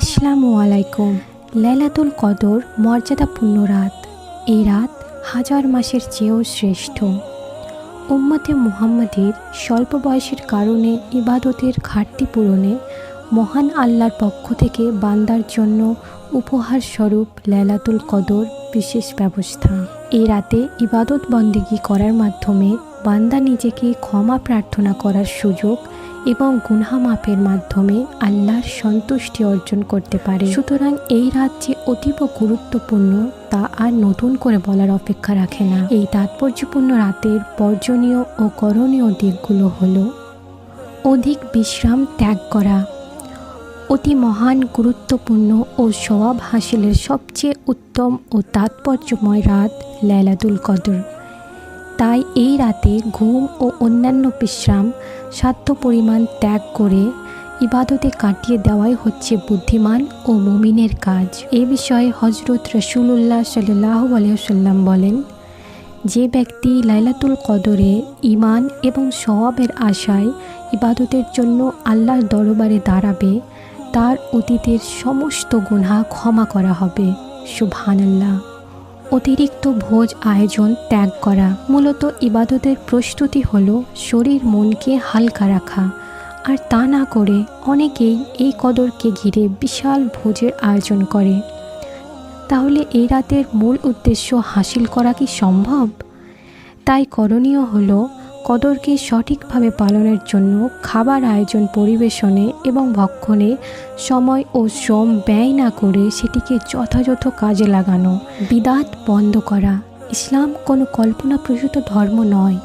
আসসালামু আলাইকুম। লাইলাতুল কদর মর্যাদাপূর্ণ রাত। এই রাত হাজার মাসের চেয়েও শ্রেষ্ঠ। উম্মতে মুহাম্মাদের স্বল্প বয়সের কারণে ইবাদতের ঘাটতি পূরণে মহান আল্লাহর পক্ষ থেকে বান্দার জন্য উপহার স্বরূপ লাইলাতুল কদর বিশেষ ব্যবস্থা। এই রাতে ইবাদত বন্দেগি করার মাধ্যমে বান্দা নিজেকে ক্ষমা প্রার্থনা করার সুযোগ এবং গুনহা মাপের মাধ্যমে আল্লাহর সন্তুষ্টি অর্জন করতে পারে। সুতরাং এই রাত যে অতীব গুরুত্বপূর্ণ তা আর নতুন করে বলার অপেক্ষা রাখে না। এই তাৎপর্যপূর্ণ রাতের বর্জনীয় ও করণীয় দিকগুলো হলো অধিক বিশ্রাম ত্যাগ করা, অতি মহান গুরুত্বপূর্ণ ও সওয়াব হাসিলের সবচেয়ে উত্তম ও তাৎপর্যময় রাত লাইলাতুল কদর। তাই এই রাতে ঘুম ও অন্যান্য বিশ্রাম, সাধ্য পরিমাণ ত্যাগ করে ইবাদতে কাটিয়ে দেওয়াই হচ্ছে বুদ্ধিমান ও মুমিনের কাজ। এ বিষয়ে হজরত রসুল্লাহ সাল্লাহ আলিয়াল্লাম বলেন, যে ব্যক্তি লাইলাতুল কদরে ইমান এবং সওয়াবের আশায় ইবাদতের জন্য আল্লাহর দরবারে দাঁড়াবে, তার অতীতের সমস্ত গুণা ক্ষমা করা হবে। সুবহানাল্লাহ। অতিরিক্ত ভোজ আয়োজন ত্যাগ করা। মূলত ইবাদতের প্রস্তুতি হল শরীর মনকে হালকা রাখা। আর তা না করে অনেকেই এই কদরকে ঘিরে বিশাল ভোজের আয়োজন করে। তাহলে এই রাতের মূল উদ্দেশ্য হাসিল করা কি সম্ভব? তাই করণীয় হলো কদরকে সঠিকভাবে পালনের জন্য খাবার আয়োজন পরিবেশনে এবং ভক্ষণে সময় ও শ্রম ব্যয় না করে সেটিকে যথাযথ কাজে লাগানো। বিদাত বন্ধ করা। ইসলাম কোনো কল্পনাপ্রসূত ধর্ম নয়।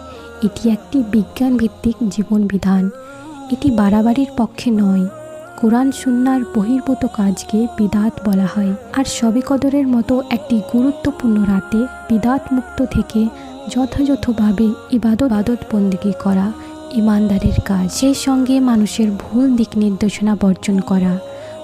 এটি একটি বিজ্ঞান ভিত্তিক জীবন বিধান এটি বাড়াবাড়ির পক্ষে নয়। কোরআন সুন্নার বহির্ভূত কাজকে বিদাত বলা হয়। আর সবে কদরের মতো একটি গুরুত্বপূর্ণ রাতে বিদাত মুক্ত থেকে যথাযথভাবে ইবাদত বাদত বন্দিগি করা, ইমানদারের কাজ, সেই সঙ্গে মানুষের ভুল দিক নির্দেশনা বর্জন করা,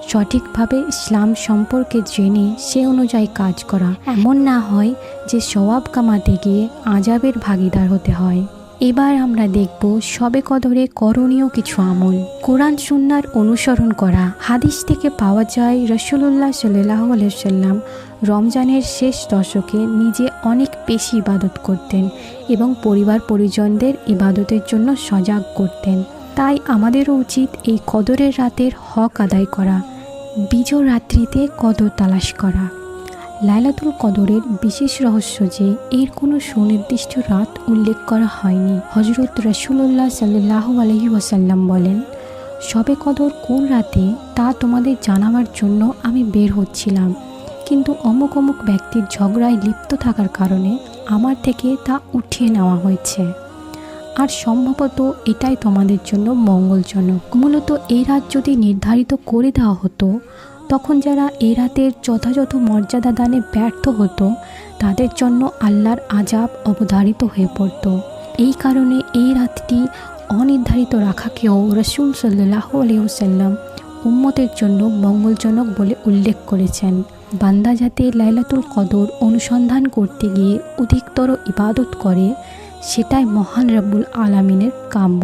সঠিকভাবে ইসলাম সম্পর্কে জেনে সে অনুযায়ী কাজ করা। এমন না হয় যে সওয়াব কামাতে গিয়ে আজাবের ভাগিদার হতে হয়। এবার আমরা দেখব সবে কদরে করণীয় কিছু আমল। কোরআন সুন্নার অনুসরণ করা। হাদিস থেকে পাওয়া যায় রসুল্লাহ সাল্লাহ সাল্লাম রমজানের শেষ দশকে নিজে অনেক বেশি ইবাদত করতেন এবং পরিবার পরিজনদের ইবাদতের জন্য সজাগ করতেন। তাই আমাদেরও উচিত এই কদরের রাতের হক আদায় করা, বিজয় রাত্রিতে কদর তালাশ করা। লাইলাতুল কদরের বিশেষ রহস্য যে এর কোনো সুনির্দিষ্ট রাত উল্লেখ করা হয়নি। হজরত রসুল্লাহ সাল্লাহ আলহি ওয়াসাল্লাম বলেন সবে কদর কোন রাতে? তা তোমাদের জানাবার জন্য আমি বের হচ্ছিলাম। কিন্তু অমুক অমুক ব্যক্তির ঝগড়ায় লিপ্ত থাকার কারণে আমার থেকে তা উঠিয়ে নেওয়া হয়েছে। আর সম্ভবত এটাই তোমাদের জন্য মঙ্গলজনক। মূলত এই রাত যদি নির্ধারিত করে দেওয়া হতো তখন যারা এই রাতের যথাযথ মর্যাদা দানে ব্যর্থ হতো, তাদের জন্য আল্লাহর আজাব অবধারিত হয়ে পড়ত। এই কারণে এই রাতটি অনির্ধারিত রাখাকেও রসুল সাল্লাহ আলিয়াল্লাম উম্মতের জন্য মঙ্গলজনক বলে উল্লেখ করেছেন। বান্দা যাতে লাইলাতুল কদর অনুসন্ধান করতে গিয়ে অধিকতর ইবাদত করে, সেটাই মহান রব্বুল আলমিনের কাম্য।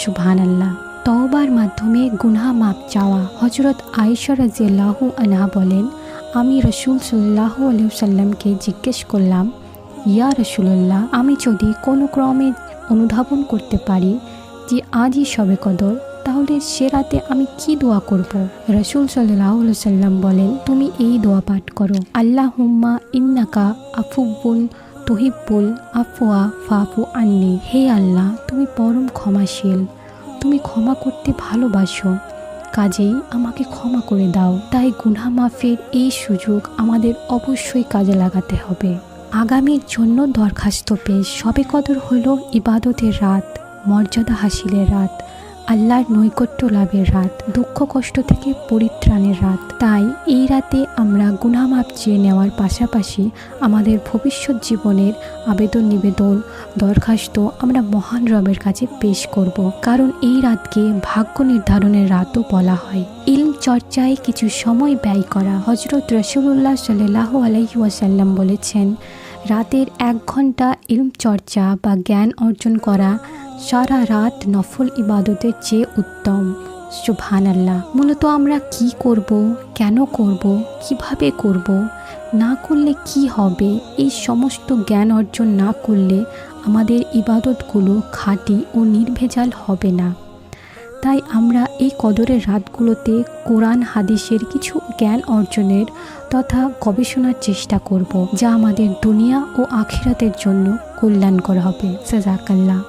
সুবহান আল্লাহ তওবার মাধ্যমে গুনহা মাপ চাওয়া। হজরত আয়েশা রাজিয়াল্লাহ আনহা বলেন, আমি রসুল সাল্লাহ আলিয়াল্লামকে জিজ্ঞেস করলাম, ইয়া রসুল্লাহ আমি যদি কোনো ক্রমে অনুধাবন করতে পারি যে আজই সবে কদর, তাহলে সে রাতে আমি কি দোয়া করব? রসুল সাল্লাহ সাল্লাম বলেন, তুমি এই দোয়া পাঠ করো আল্লাহ হুম্মা ইন্নাকা আফুব্বুন তহিব্বুল আফওয়া ফাফু আন্নি, হে আল্লাহ, তুমি পরম ক্ষমাশীল। তুমি ক্ষমা করতে ভালোবাসো, কাজেই আমাকে ক্ষমা করে দাও। তাই গুনা মাফের এই সুযোগ আমাদের অবশ্যই কাজে লাগাতে হবে। আগামীর জন্য দরখাস্ত পেশ। সবে কদর হলো ইবাদতের রাত, মর্যাদা হাসিলের রাত। আল্লাহর নৈকট্য লাভের রাত, দুঃখ কষ্ট থেকে পরিত্রাণের রাত। তাই এই রাতে আমরা গুনামাপ চেয়ে নেওয়ার পাশাপাশি আমাদের ভবিষ্যৎ জীবনের আবেদন নিবেদন দরখাস্ত আমরা মহান রবের কাছে পেশ করব। কারণ এই রাতকে ভাগ্য নির্ধারণের রাতও বলা হয়। ইলম চর্চায় কিছু সময় ব্যয় করা। হজরত রসুল্লাহ সাল্লাহ আলহি বলেছেন, রাতের এক ঘণ্টা ইলম চর্চা বা জ্ঞান অর্জন করা সারা রাত নফল ইবাদতের চেয়ে উত্তম। সুবহান আল্লাহ মূলত আমরা কি করব? কেন করব? কীভাবে করব? না করলে কি হবে? এই সমস্ত জ্ঞান অর্জন না করলে আমাদের ইবাদতগুলো খাঁটি ও নির্ভেজাল হবে না। তাই আমরা এই কদরের রাতগুলোতে কোরআন, হাদিসের কিছু জ্ঞান অর্জনের তথা গবেষণার চেষ্টা করব, যা আমাদের দুনিয়া ও আখিরাতের জন্য কল্যাণকর হবে। সাজাকাল্লাহ